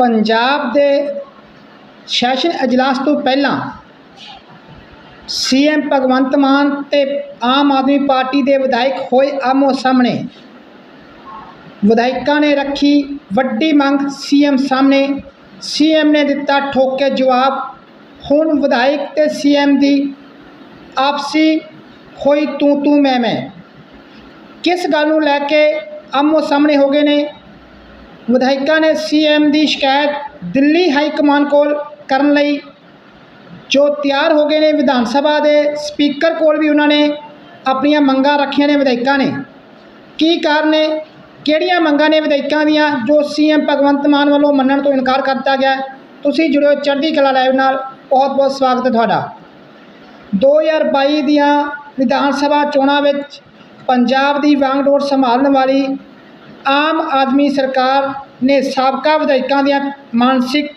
ਪੰਜਾਬ ਦੇ ਸੈਸ਼ਨ ਅਜਲਾਸ ਤੋਂ ਪਹਿਲਾਂ ਸੀਐਮ ਭਗਵੰਤ ਮਾਨ ਤੇ ਆਮ ਆਦਮੀ ਪਾਰਟੀ ਦੇ ਵਿਧਾਇਕ ਹੋਏ ਆਮੋ ਸਾਹਮਣੇ ਵਿਧਾਇਕਾਂ ਨੇ ਰੱਖੀ ਵੱਡੀ ਮੰਗ ਸੀਐਮ ਸਾਹਮਣੇ। ਸੀਐਮ ਨੇ ਦਿੱਤਾ ਠੋਕੇ ਜਵਾਬ। ਹੁਣ ਵਿਧਾਇਕ ਤੇ ਸੀਐਮ ਦੀ ਆਪਸੀ ਹੋਈ ਤੂੰ ਤੂੰ ਮੈਂ ਮੈਂ। ਕਿਸ ਗੱਲ ਨੂੰ ਲੈ ਕੇ ਆਮੋ ਸਾਹਮਣੇ ਹੋ ਗਏ ਨੇ? ਵਿਧਾਇਕਾਂ ਨੇ ਸੀਐਮ ਦੀ ਸ਼ਿਕਾਇਤ ਦਿੱਲੀ ਹਾਈ ਕਮਾਨ ਕੋਲ ਕਰਨ ਲਈ, ਜੋ ਤਿਆਰ ਹੋ ਗਏ ਨੇ ਵਿਧਾਨ ਸਭਾ ਦੇ ਸਪੀਕਰ ਕੋਲ ਵੀ ਉਹਨਾਂ ਨੇ ਆਪਣੀਆਂ ਮੰਗਾਂ ਰੱਖੀਆਂ ਨੇ ਵਿਧਾਇਕਾਂ ਨੇ। ਕੀ ਕਾਰਨ ਨੇ? ਕਿਹੜੀਆਂ ਮੰਗਾਂ ਨੇ ਵਿਧਾਇਕਾਂ ਦੀਆਂ ਜੋ ਸੀਐਮ ਭਗਵੰਤ ਮਾਨ ਵੱਲੋਂ ਮੰਨਣ ਤੋਂ ਇਨਕਾਰ ਕਰ ਦਿੱਤਾ ਗਿਆ? ਹੈ? ਤੁਸੀਂ ਜੁੜਿਓ ਚੜ੍ਹਦੀ ਕਲਾ ਲਾਈਵ ਨਾਲ। ਬਹੁਤ ਬਹੁਤ ਸਵਾਗਤ ਹੈ ਤੁਹਾਡਾ। 2022 ਦੀਆਂ ਵਿਧਾਨ ਸਭਾ ਚੋਣਾਂ ਵਿੱਚ ਪੰਜਾਬ ਦੀ ਵਾਂਗਡੋਰ ਸੰਭਾਲਣ ਵਾਲੀ ਆਮ ਆਦਮੀ ਸਰਕਾਰ ਨੇ ਸਾਬਕਾ ਵਿਧਾਇਕਾਂ ਦੀਆਂ ਮਾਨਸਿਕ,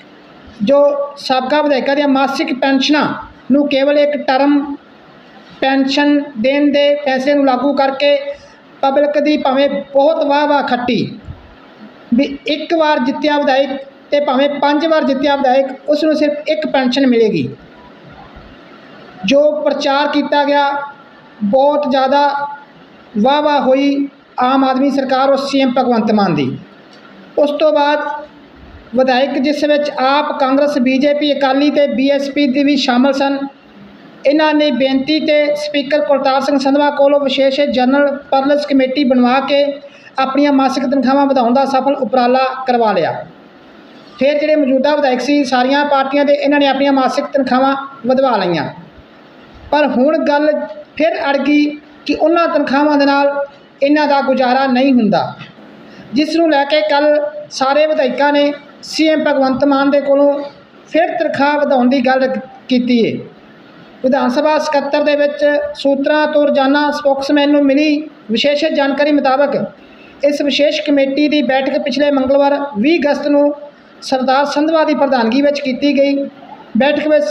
ਜੋ ਸਾਬਕਾ ਵਿਧਾਇਕਾਂ ਦੀਆਂ ਮਾਸਿਕ ਪੈਨਸ਼ਨਾਂ ਨੂੰ ਕੇਵਲ ਇੱਕ ਟਰਮ ਪੈਨਸ਼ਨ ਦੇਣ ਦੇ ਫੈਸਲੇ ਨੂੰ ਲਾਗੂ ਕਰਕੇ ਪਬਲਿਕ ਦੀ ਭਾਵੇਂ ਬਹੁਤ ਵਾਹ ਵਾਹ ਖੱਟੀ ਵੀ ਇੱਕ ਵਾਰ ਜਿੱਤਿਆ ਵਿਧਾਇਕ ਤੇ ਭਾਵੇਂ ਪੰਜ ਵਾਰ ਜਿੱਤਿਆ ਵਿਧਾਇਕ, ਉਸ ਨੂੰ ਸਿਰਫ ਇੱਕ ਪੈਨਸ਼ਨ ਮਿਲੇਗੀ। ਜੋ ਪ੍ਰਚਾਰ ਕੀਤਾ ਗਿਆ, ਬਹੁਤ ਜ਼ਿਆਦਾ ਵਾਹ ਵਾਹ ਹੋਈ। ਆਮ ਆਦਮੀ ਸਰਕਾਰ ਔਰ ਸੀਐਮ ਭਗਵੰਤ ਮਾਨ ਦੀ। ਉਸ ਤੋਂ ਬਾਅਦ ਵਿਧਾਇਕ ਜਿਸ ਵਿੱਚ ਆਪ ਕਾਂਗਰਸ, ਬੀਜੇਪੀ, ਅਕਾਲੀ ਤੇ ਬੀਐਸਪੀ ਦੇ ਵੀ ਸ਼ਾਮਲ ਸਨ, ਇਹਨਾਂ ਨੇ ਬੇਨਤੀ ਤੇ ਸਪੀਕਰ ਕੁਲਤਾਰ ਸਿੰਘ ਸੰਧਵਾ ਕੋਲੋਂ ਵਿਸ਼ੇਸ਼ ਜਨਰਲ ਪਰਲਸ ਕਮੇਟੀ ਬਣਵਾ ਕੇ ਆਪਣੀਆਂ ਮਾਸਿਕ ਤਨਖਾਹਾਂ ਵਧਾਉਣ ਦਾ ਸਫਲ ਉਪਰਾਲਾ ਕਰਵਾ ਲਿਆ। ਫਿਰ ਜਿਹੜੇ ਮੌਜੂਦਾ ਵਿਧਾਇਕ ਸੀ, ਸਾਰੀਆਂ ਪਾਰਟੀਆਂ ਦੇ ਇਹਨਾਂ ਨੇ ਆਪਣੀਆਂ ਮਾਸਿਕ ਤਨਖਾਹਾਂ ਵਧਵਾ ਲਈਆਂ। ਪਰ ਹੁਣ ਗੱਲ ਫਿਰ ਅੜ ਗਈ ਕਿ ਉਹਨਾਂ ਤਨਖਾਹਾਂ ਦੇ ਨਾਲ ਇਹਨਾਂ ਦਾ ਗੁਜ਼ਾਰਾ ਨਹੀਂ ਹੁੰਦਾ। ਜਿਸ ਨੂੰ ਲੈ ਕੇ ਕੱਲ ਸਾਰੇ ਵਿਧਾਇਕਾਂ ਨੇ ਸੀਐਮ ਭਗਵੰਤ ਮਾਨ ਦੇ ਕੋਲੋਂ ਫਿਰ ਤਨਖਾਹ ਵਧਾਉਣ ਦੀ ਗੱਲ ਕੀਤੀ ਹੈ ਵਿਧਾਨ ਸਭਾ ਸਕੱਤਰ ਦੇ ਵਿੱਚ ਸੂਤਰਾਂ ਤੋਂ ਰੋਜ਼ਾਨਾ ਸਪੋਕਸਮੈਨ ਨੂੰ ਮਿਲੀ ਵਿਸ਼ੇਸ਼ ਜਾਣਕਾਰੀ ਮੁਤਾਬਕ ਇਸ ਵਿਸ਼ੇਸ਼ ਕਮੇਟੀ ਦੀ ਬੈਠਕ ਪਿਛਲੇ ਮੰਗਲਵਾਰ 20 ਅਗਸਤ ਨੂੰ ਸਰਦਾਰ ਸੰਧਵਾ ਦੀ ਪ੍ਰਧਾਨਗੀ ਵਿੱਚ ਕੀਤੀ ਗਈ। ਬੈਠਕ ਵਿੱਚ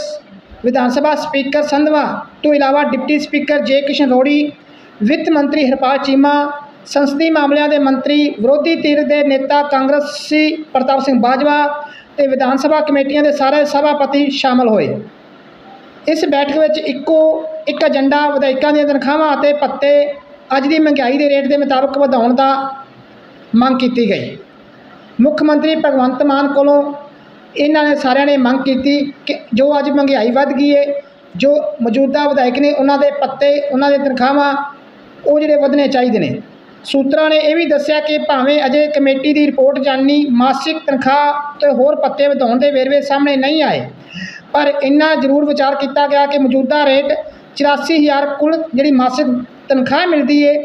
ਵਿਧਾਨ ਸਭਾ ਸਪੀਕਰ ਸੰਧਵਾ, ਤੋਂ ਇਲਾਵਾ ਡਿਪਟੀ ਸਪੀਕਰ ਜੇ ਕਿਸ਼ਨ ਰੋੜੀ ਵਿੱਤ ਮੰਤਰੀ ਹਰਪਾਲ ਚੀਮਾ, ਸੰਸਦੀ ਮਾਮਲਿਆਂ ਦੇ ਮੰਤਰੀ, ਵਿਰੋਧੀ ਧਿਰ ਦੇ ਨੇਤਾ ਕਾਂਗਰਸੀ ਪ੍ਰਤਾਪ ਸਿੰਘ ਬਾਜਵਾ ਤੇ ਵਿਧਾਨ ਸਭਾ ਕਮੇਟੀਆਂ ਦੇ ਸਾਰੇ ਸਭਾਪਤੀ ਸ਼ਾਮਲ ਹੋਏ। ਇਸ ਬੈਠਕ ਵਿੱਚ ਇੱਕੋ ਇੱਕ ਏਜੰਡਾ ਵਿਧਾਇਕਾਂ ਦੀਆਂ ਤਨਖਾਹਾਂ ਅਤੇ ਪੱਤੇ ਅੱਜ ਦੀ ਮਹਿੰਗਾਈ ਦੇ ਰੇਟ ਦੇ ਮੁਤਾਬਕ ਵਧਾਉਣ ਦਾ ਮੰਗ ਕੀਤੀ ਗਈ। ਮੁੱਖ ਮੰਤਰੀ ਭਗਵੰਤ ਮਾਨ ਕੋਲੋਂ ਇਹਨਾਂ ਨੇ ਸਾਰਿਆਂ ਨੇ ਮੰਗ ਕੀਤੀ ਕਿ ਜੋ ਅੱਜ ਮਹਿੰਗਾਈ ਵੱਧ ਗਈ ਹੈ ਜੋ ਮੌਜੂਦਾ ਵਿਧਾਇਕ ਨੇ ਉਹਨਾਂ ਦੇ ਪੱਤੇ ਉਹਨਾਂ ਦੇ ਤਨਖਾਹਾਂ ਉਹ ਜਿਹੜੇ ਵਧਣੇ ਚਾਹੀਦੇ ਨੇ। ਸੂਤਰਾਂ ਨੇ ਇਹ ਵੀ ਦੱਸਿਆ ਕਿ ਭਾਵੇਂ ਅਜੇ ਕਮੇਟੀ ਦੀ ਰਿਪੋਰਟ ਜਾਣੀ ਮਾਸਿਕ ਤਨਖਾਹ ਤੇ ਹੋਰ ਪੱਤੇ ਵਧਾਉਣ ਦੇ ਵੇਰਵੇ ਸਾਹਮਣੇ ਨਹੀਂ ਆਏ। ਪਰ ਇੰਨਾ ਜ਼ਰੂਰ ਵਿਚਾਰ ਕੀਤਾ ਗਿਆ ਕਿ ਮੌਜੂਦਾ ਰੇਟ 84000 ਕੁੱਲ ਜਿਹੜੀ ਮਾਸਿਕ ਤਨਖਾਹ ਮਿਲਦੀ ਏ,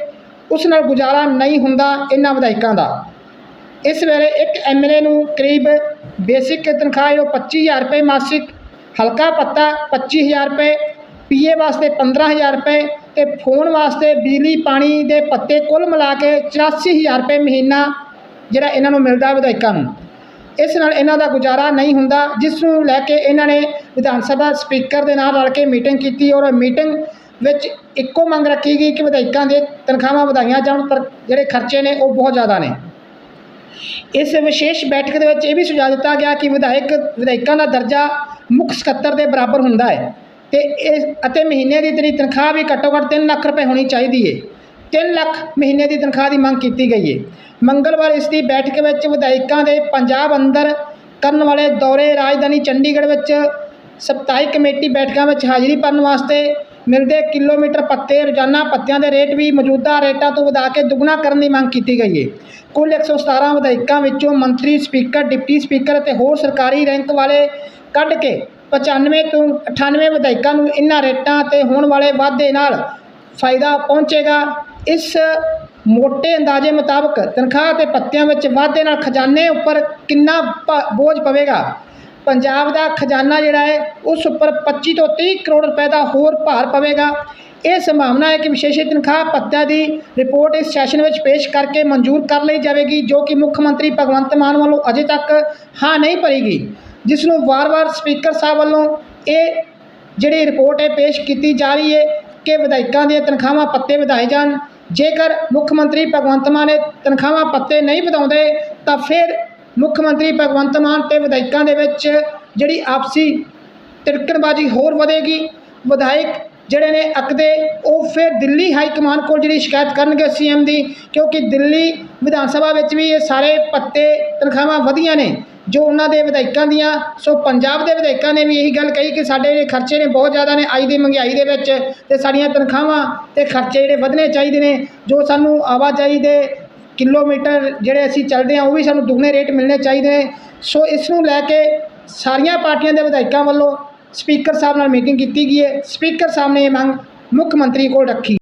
ਉਸ ਨਾਲ ਗੁਜ਼ਾਰਾ ਨਹੀਂ ਹੁੰਦਾ ਇਹਨਾਂ ਵਿਧਾਇਕਾਂ ਦਾ। ਇਸ ਵੇਲੇ ਇੱਕ ਐਮਐਲਏ ਨੂੰ ਕਰੀਬ ਬੇਸਿਕ ਤਨਖਾਹ ਜੋ 25000 ਰੁਪਏ ਮਾਸਿਕ, ਹਲਕਾ ਪੱਤਾ 25000 ਰੁਪਏ, ਪੀਏ ਵਾਸਤੇ 15000 ਰੁਪਏ ਤੇ ਫੋਨ ਵਾਸਤੇ ਬਿਜਲੀ, ਪਾਣੀ ਦੇ ਪੱਤੇ ਕੁੱਲ ਮਿਲਾ ਕੇ 84000 ਰੁਪਏ ਮਹੀਨਾ ਜਿਹੜਾ ਇਹਨਾਂ ਨੂੰ ਮਿਲਦਾ ਵਿਧਾਇਕਾਂ ਨੂੰ। ਇਸ ਨਾਲ ਇਹਨਾਂ ਦਾ ਗੁਜ਼ਾਰਾ ਨਹੀਂ ਹੁੰਦਾ, ਜਿਸ ਨੂੰ ਲੈ ਕੇ ਇਹਨਾਂ ਨੇ ਵਿਧਾਨ ਸਭਾ ਸਪੀਕਰ ਦੇ ਨਾਲ ਰਲ ਕੇ ਮੀਟਿੰਗ ਕੀਤੀ ਔਰ ਮੀਟਿੰਗ ਵਿੱਚ ਇੱਕੋ ਮੰਗ ਰੱਖੀ ਗਈ ਕਿ ਵਿਧਾਇਕਾਂ ਦੇ ਤਨਖਾਹਾਂ ਵਧਾਈਆਂ ਜਾਣ, ਪਰ ਜਿਹੜੇ ਖਰਚੇ ਨੇ ਉਹ ਬਹੁਤ ਜ਼ਿਆਦਾ ਨੇ। ਇਸ ਵਿਸ਼ੇਸ਼ ਬੈਠਕ ਦੇ ਵਿੱਚ ਇਹ ਵੀ ਸੁਝਾਅ ਦਿੱਤਾ ਗਿਆ ਕਿ ਵਿਧਾਇਕ, ਵਿਧਾਇਕਾਂ ਦਾ ਦਰਜਾ ਮੁੱਖ ਸਕੱਤਰ ਦੇ ਬਰਾਬਰ ਹੁੰਦਾ ਹੈ। ਤੇ ਇਸ ਅਤੇ ਮਹੀਨੇ ਦੀ ਤੇਰੀ ਤਨਖਾਹ ਵੀ ਘੱਟੋ ਘੱਟ 3 ਲੱਖ ਰੁਪਏ ਹੋਣੀ ਚਾਹੀਦੀ ਹੈ 3 ਲੱਖ ਮਹੀਨੇ ਦੀ ਤਨਖਾਹ ਦੀ ਮੰਗ ਕੀਤੀ ਗਈ ਹੈ ਮੰਗਲਵਾਰ ਇਸ ਦੀ ਬੈਠਕ ਵਿੱਚ ਵਿਧਾਇਕਾਂ ਦੇ ਪੰਜਾਬ ਅੰਦਰ ਕਰਨ ਵਾਲੇ ਦੌਰੇ ਰਾਜਧਾਨੀ ਚੰਡੀਗੜ੍ਹ ਵਿੱਚ ਸਪਤਾਈ ਕਮੇਟੀ ਬੈਠਕਾਂ ਵਿੱਚ ਹਾਜ਼ਰੀ ਭਰਨ ਵਾਸਤੇ ਮਿਲਦੇ ਕਿਲੋਮੀਟਰ ਪੱਤੇ, ਰੋਜ਼ਾਨਾ ਪੱਤਿਆਂ ਦੇ ਰੇਟ ਵੀ ਮੌਜੂਦਾ ਰੇਟਾਂ ਤੋਂ ਵਧਾ ਕੇ ਦੁੱਗਣਾ ਕਰਨ ਦੀ ਮੰਗ ਕੀਤੀ ਗਈ ਹੈ ਕੁੱਲ 117 ਵਿਧਾਇਕਾਂ ਵਿੱਚੋਂ ਮੰਤਰੀ, ਸਪੀਕਰ, ਡਿਪਟੀ ਸਪੀਕਰ ਅਤੇ ਹੋਰ ਸਰਕਾਰੀ ਰੈਂਕ ਵਾਲੇ ਕੱਢ ਕੇ 95 ਤੋਂ 98 ਵਿਧਾਇਕਾਂ ਨੂੰ ਇਹਨਾਂ ਰੇਟਾਂ ਤੇ ਹੋਣ ਵਾਲੇ ਵਾਧੇ ਨਾਲ ਫਾਇਦਾ ਪਹੁੰਚੇਗਾ। ਇਸ ਮੋٹے ਅੰਦਾਜ਼ੇ ਮੁਤਾਬਕ ਤਨਖਾਹ ਤੇ ਪੱਤਿਆਂ ਵਿੱਚ ਵਾਧੇ ਨਾਲ ਖਜ਼ਾਨੇ ਉੱਪਰ ਕਿੰਨਾ ਭ- ਬੋਝ ਪਵੇਗਾ? ਪੰਜਾਬ ਦਾ ਖਜ਼ਾਨਾ ਜਿਹੜਾ ਹੈ, ਉਸ ਉੱਪਰ 25 ਤੋਂ 30 ਕਰੋੜ ਰੁਪਏ ਦਾ ਹੋਰ ਭਾਰ ਪਵੇਗਾ। ਇਹ ਸੰਭਾਵਨਾ ਹੈ ਕਿ ਵਿਸ਼ੇਸ਼ ਤਨਖਾਹ ਪੱਤਿਆਂ ਦੀ ਰਿਪੋਰਟ ਇਸ ਸੈਸ਼ਨ ਵਿੱਚ ਪੇਸ਼ ਕਰਕੇ ਮਨਜ਼ੂਰ ਕਰ ਲਈ ਜਾਵੇਗੀ, ਜੋ ਕਿ ਮੁੱਖ ਮੰਤਰੀ ਭਗਵੰਤ ਮਾਨ ਵੱਲੋਂ ਅਜੇ ਤੱਕ ਹਾਂ ਨਹੀਂ ਭਰੀ ਜਿਸ ਨੂੰ ਵਾਰ-ਵਾਰ ਸਪੀਕਰ ਸਾਹਿਬ ਵੱਲੋਂ ਇਹ ਜਿਹੜੀ ਰਿਪੋਰਟ ਹੈ ਪੇਸ਼ ਕੀਤੀ ਜਾ ਰਹੀ ਹੈ ਕਿ ਵਿਧਾਇਕਾਂ ਦੀਆਂ ਤਨਖਾਹਾਂ ਪੱਤੇ ਵਧਾਏ ਜਾਣ, ਜੇਕਰ ਮੁੱਖ ਮੰਤਰੀ ਭਗਵੰਤ ਮਾਨ ਨੇ ਤਨਖਾਹਾਂ ਪੱਤੇ ਨਹੀਂ ਵਧਾਉਂਦੇ, ਤਾਂ ਫਿਰ ਮੁੱਖ ਮੰਤਰੀ ਭਗਵੰਤ ਮਾਨ ਤੇ ਵਿਧਾਇਕਾਂ ਦੇ ਵਿੱਚ ਜਿਹੜੀ ਆਪਸੀ ਤਿੜਕਣਬਾਜ਼ੀ ਹੋਰ ਵਧੇਗੀ। ਵਿਧਾਇਕ ਜਿਹੜੇ ਨੇ ਅਕਦੇ, ਉਹ ਫਿਰ ਦਿੱਲੀ ਹਾਈ ਕਮਾਨ ਕੋਲ ਜਿਹੜੀ ਸ਼ਿਕਾਇਤ ਕਰਨਗੇ ਸੀਐਮ ਦੀ, ਕਿਉਂਕਿ ਦਿੱਲੀ ਵਿਧਾਨ ਸਭਾ ਵਿੱਚ ਵੀ ਇਹ ਸਾਰੇ ਪੱਤੇ ਤਨਖਾਹਾਂ ਵਧੀਆਂ ਨੇ। ਜੋ ਉਹਨਾਂ ਦੇ ਵਿਧਾਇਕਾਂ ਦੀਆਂ, ਸੋ ਪੰਜਾਬ ਦੇ ਵਿਧਾਇਕਾਂ ਨੇ ਵੀ ਇਹੀ ਗੱਲ ਕਹੀ ਕਿ ਸਾਡੇ ਜਿਹੜੇ ਖਰਚੇ ਨੇ ਬਹੁਤ ਜ਼ਿਆਦਾ ਨੇ, ਅੱਜ ਦੀ ਮਹਿੰਗਾਈ ਦੇ ਵਿੱਚ ਤੇ ਸਾਡੀਆਂ ਤਨਖਾਹਾਂ ਤੇ ਖਰਚੇ ਜਿਹੜੇ ਵਧਣੇ ਚਾਹੀਦੇ ਨੇ, ਜੋ ਸਾਨੂੰ ਆਵਾਜਾਈ ਦੇ ਕਿਲੋਮੀਟਰ ਜਿਹੜੇ ਅਸੀਂ ਚੱਲਦੇ ਹਾਂ, ਉਹ ਵੀ ਸਾਨੂੰ ਦੁੱਗਣੇ ਰੇਟ ਮਿਲਣੇ ਚਾਹੀਦੇ ਨੇ। ਸੋ ਇਸ ਨੂੰ ਲੈ ਕੇ ਸਾਰੀਆਂ ਪਾਰਟੀਆਂ ਦੇ ਵਿਧਾਇਕਾਂ ਵੱਲੋਂ ਸਪੀਕਰ ਸਾਹਿਬ ਨਾਲ ਮੀਟਿੰਗ ਕੀਤੀ ਗਈ ਹੈ। ਸਪੀਕਰ ਸਾਹਿਬ ਨੇ ਇਹ ਮੰਗ ਮੁੱਖ ਮੰਤਰੀ ਕੋਲ ਰੱਖੀ।